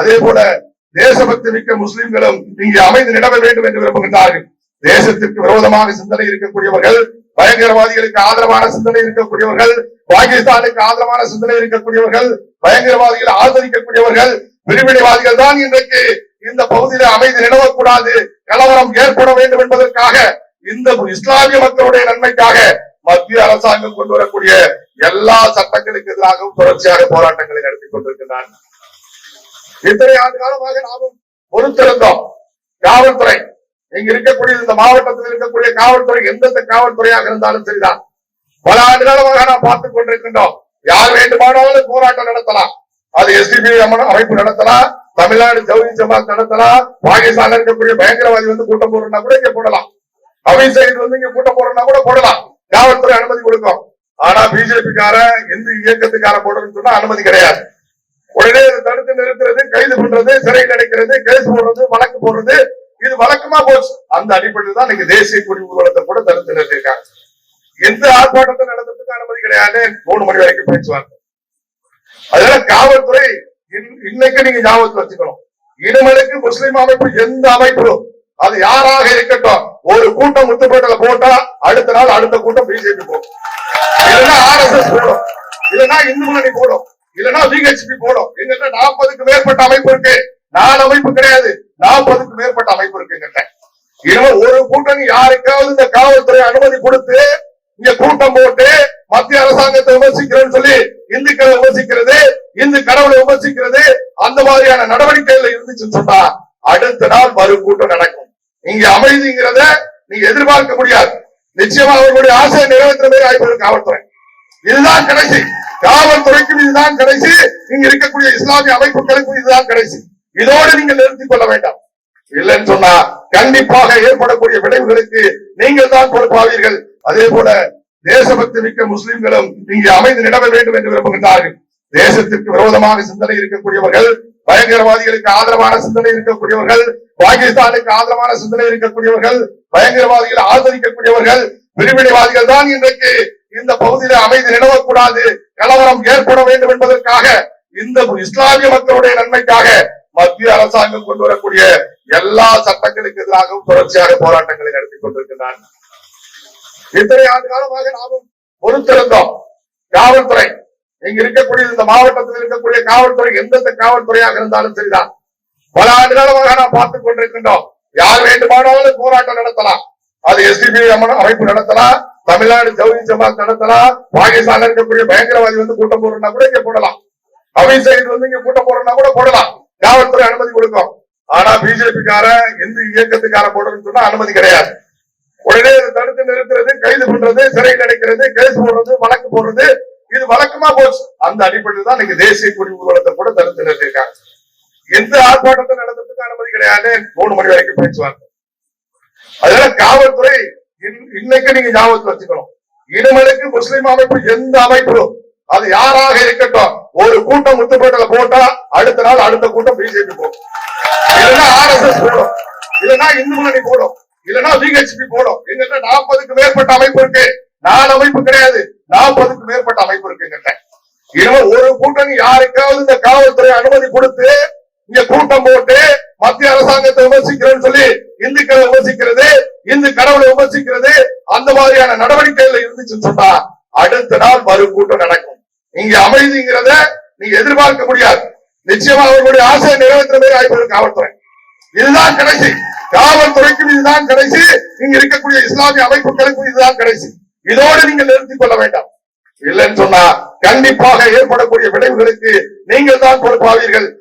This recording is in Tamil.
அதே போல தேசபக்தி மிக்க முஸ்லிம்களும் இங்கே அமைதி நிலவ வேண்டும் என்று விரும்புகின்றார்கள். தேசத்திற்கு விரோதமாக சிந்தனை இருக்கக்கூடியவர்கள் பயங்கரவாதிகளுக்கு ஆதரவான சிந்தனை இருக்கக்கூடியவர்கள் பாகிஸ்தானுக்கு ஆதரவான சிந்தனை இருக்கக்கூடியவர்கள் பயங்கரவாதிகளை ஆதரிக்கக்கூடியவர்கள் பிரிவினைவாதிகள் தான் இன்றைக்கு இந்த பகுதியில அமைதி நிலவக்கூடாது கலவரம் ஏற்பட வேண்டும் என்பதற்காக இந்த இஸ்லாமிய மக்களுடைய நன்மைக்காக மத்திய அரசாங்கம் கொண்டு வரக்கூடிய எல்லா சட்டங்களுக்கு எதிராகவும் தொடர்ச்சியாக போராட்டங்களை நடத்தி கொண்டிருக்கிறார்கள் இத்தனை ஆண்டு காலமாக நாமும் பொறுத்திருந்தோம். காவல்துறை. இங்க இருக்கக்கூடிய இந்த மாவட்டத்தில் இருக்கக்கூடிய காவல்துறை எந்தெந்த காவல்துறையாக இருந்தாலும் சரிதான். பல ஆண்டு காலமாக நாம் பார்த்துக் கொண்டிருக்கின்றோம். யார் வேண்டுமானாலும் போராட்டம் நடத்தலாம். அது எஸ்டிபி அமைப்பு நடத்தலாம். தமிழ்நாடு ஜவுளி ஜமாத் நடத்தலாம். பாகிஸ்தான்ல இருக்கக்கூடிய பயங்கரவாதி வந்து கூட்டம் போடுறா கூட இங்க போடலாம். அமித் சைடு வந்து இங்க கூட்டம் போடுறா கூட போடலாம். காவல்துறை அனுமதி கொடுக்கும். ஆனா பிஜேபிக்கார இந்து எந்த இயக்கத்துக்கார போடுறதுன்னு சொன்னா அனுமதி கிடையாது. உடனே இதை தடுத்து நிறுத்துறது கைது பண்றது சிறையில் அடைக்கிறது கேஸ் போடுறது வழக்கு போடுறது. இது வழக்கமா போச்சு. அந்த அடிப்படையில் தான் இன்னைக்கு தேசிய குடி ஊர்வலத்தை கூட தடுத்து நிறுத்திருக்காங்க எந்த ஆர்ப்பாட்டத்தை நடத்துறதுக்கு அனுமதி கிடையாது. மூணு மணி வரைக்கும் பேச்சுவார்த்தை அதனால காவல்துறை இன்னைக்கு நீங்க ஞாபகத்தில் வச்சுக்கணும். இனிமேலுக்கு முஸ்லிம் அமைப்பு எந்த அமைப்பு அது யாராக இருக்கட்டும் ஒரு கூட்டம் முத்துப்பேட்டல போட்டா அடுத்த நாள் அடுத்த கூட்டம் பிஜேபி போடும் இல்லைன்னா ஆர்எஸ்எஸ் போடும். இல்லைன்னா இந்து முன்னணி போடும். இல்லைன்னா விஹெச்பி போடும். எங்கிட்ட நாற்பதுக்கு மேற்பட்ட அமைப்பு இருக்கு. நாலு அமைப்பு கிடையாது. நாற்பதுக்கு மேற்பட்ட அமைப்பு இருக்கு எங்கிட்ட இனிமே ஒரு கூட்டணி யாருக்காவது இந்த காவல்துறை அனுமதி கொடுத்து இங்க கூட்டம் போட்டு மத்திய அரசாங்கத்தை விமர்சிக்கிறேன்னு சொல்லி இந்துக்களை விமர்சிக்கிறது இந்து கடவுளை விமர்சிக்கிறது அந்த மாதிரியான நடவடிக்கைகள் இருந்துச்சுன்னு சொன்னா அடுத்த நாள் மறு கூட்டம் நடக்கும். இங்க அமைதிங்கிறத நீங்க எதிர்பார்க்க முடியாது. நிச்சயமா அவர்களுடைய ஆசையை நிறைவேற்ற மாதிரி ஆய்வு காவல்துறை. இதுதான் கடைசி. காவல்துறைக்கும் இதுதான் கடைசி. நீங்க இருக்கக்கூடிய இஸ்லாமிய அமைப்புகளுக்கும் இதுதான் கடைசி. இதோடு நீங்கள் நிறுத்திக் கொள்ள வேண்டாம். இல்லைன்னு சொன்னா கண்டிப்பாக ஏற்படக்கூடிய விளைவுகளுக்கு நீங்கள் தான் பொறுப்பாவீர்கள். அதே போல தேசபக்தி மிக்க முஸ்லிம்களும் இங்கே அமைந்து நிலவ வேண்டும் என்று விரும்புகின்றார்கள். தேசத்திற்கு விரோதமாக சிந்தனை இருக்கக்கூடியவர்கள் பயங்கரவாதிகளுக்கு ஆதரவான சிந்தனை இருக்கக்கூடியவர்கள் பாகிஸ்தானுக்கு ஆதரவான சிந்தனை இருக்கக்கூடியவர்கள் பயங்கரவாதிகளை ஆதரிக்கக்கூடியவர்கள் பிரிவினைவாதிகள் தான் இன்றைக்கு இந்த பகுதியில அமைதி நிலவக்கூடாது கலவரம் ஏற்பட வேண்டும் என்பதற்காக இந்த இஸ்லாமிய மக்களுடைய நன்மைக்காக மத்திய அரசாங்கம் கொண்டு வரக்கூடிய எல்லா சட்டங்களுக்கு எதிராகவும் தொடர்ச்சியாக போராட்டங்களை நடத்தி கொண்டிருக்கிறார்கள் இத்தனை ஆண்டு காலமாக நாமும் பொறுத்திருந்தோம். காவல்துறை இங்க இருக்கக்கூடிய இந்த மாவட்டத்தில் இருக்கக்கூடிய காவல்துறை எந்தெந்த காவல்துறையாக இருந்தாலும் சரிதான். பல ஆண்டு காலமாக நாம் பார்த்துக் கொண்டிருக்கின்றோம். யார் வேண்டுமானாலும் போராட்டம் நடத்தலாம். அது எஸ்டிபி அமைப்பு நடத்தலாம். தமிழ்நாடு ஜவுளி ஜமாத் நடத்தலாம் பாகிஸ்தான்ல இருக்கக்கூடிய பயங்கரவாதி வந்து கூட்டம் போடுறா கூட இங்க போடலாம். அமித் சைடு வந்து இங்க கூட்டம் போடுறா கூட போடலாம். காவல்துறை அனுமதி கொடுக்கும். ஆனா பிஜேபிக்கார கார எந்த இயக்கத்துக்கார போடுறதுன்னு சொன்னா அனுமதி கிடையாது. உடனே இதை தடுத்து நிறுத்துறது கைது பண்றது சிறையில் அடைக்கிறது கேஸ் போடுறது வழக்கு போடுறது இது வழக்கமா போச்சு. அந்த அடிப்படையில் தான் இன்னைக்கு தேசிய கொடி ஊர்வலத்தை கூட தடுத்து நிறுத்திருக்காங்க எந்த ஆர்ப்பாட்டத்தை நடத்துறதுக்கு அனுமதி கிடையாது. மூணு மணி வரைக்கும் பேச்சுவார்த்தை. அதனால காவல்துறை இன்னைக்கு நீங்க ஞாபகத்தில் வச்சுக்கணும். இனிமேலுக்கு முஸ்லிம் அமைப்பு எந்த அமைப்பு அது யாராக இருக்கட்டும் ஒரு கூட்டம் முத்துப்பேட்டையில போட்டா அடுத்த நாள் அடுத்த கூட்டம் பிஜேபி போடும். இல்லைன்னா போடும். இல்லைன்னா இந்து முன்னணி போடும். இல்லைன்னா விஹெச்பி போடும். எங்கிட்ட நாற்பதுக்கு மேற்பட்ட அமைப்பு இருக்கு. நாலு அமைப்பு கிடையாது. நாற்பதுக்கு மேற்பட்ட அமைப்பு இருக்கு எங்கிட்ட இனிமே ஒரு கூட்டணி யாருக்காவது இந்த காவல்துறை அனுமதி கொடுத்து இங்க கூட்டம் போட்டு மத்திய அரசாங்கத்தை விமர்சிக்கிறேன்னு சொல்லி இந்துக்களை விமர்சிக்கிறது இந்து கடவுளை விமர்சிக்கிறது அந்த மாதிரியான நடவடிக்கைகள் இருந்துச்சுன்னு சொன்னா அடுத்த நாள் மறு கூட்டம் நடக்கும். இங்க அமைதிங்கிறத நீங்க எதிர்பார்க்க முடியாது. நிச்சயமா அவர்களுடைய ஆசையை நிறைவேற்ற மாதிரி ஆய்வு காவல்துறை. இதுதான் கடைசி. காவல்துறைக்கும் இதுதான் கடைசி. இங்க இருக்கக்கூடிய இஸ்லாமிய அமைப்புகளுக்கும் இதுதான் கடைசி. இதோடு நீங்கள் நிறுத்திக் கொள்ள வேண்டாம். இல்லைன்னு சொன்னா கண்டிப்பாக ஏற்படக்கூடிய விளைவுகளுக்கு நீங்கள் தான் பொறுப்பாவீர்கள்.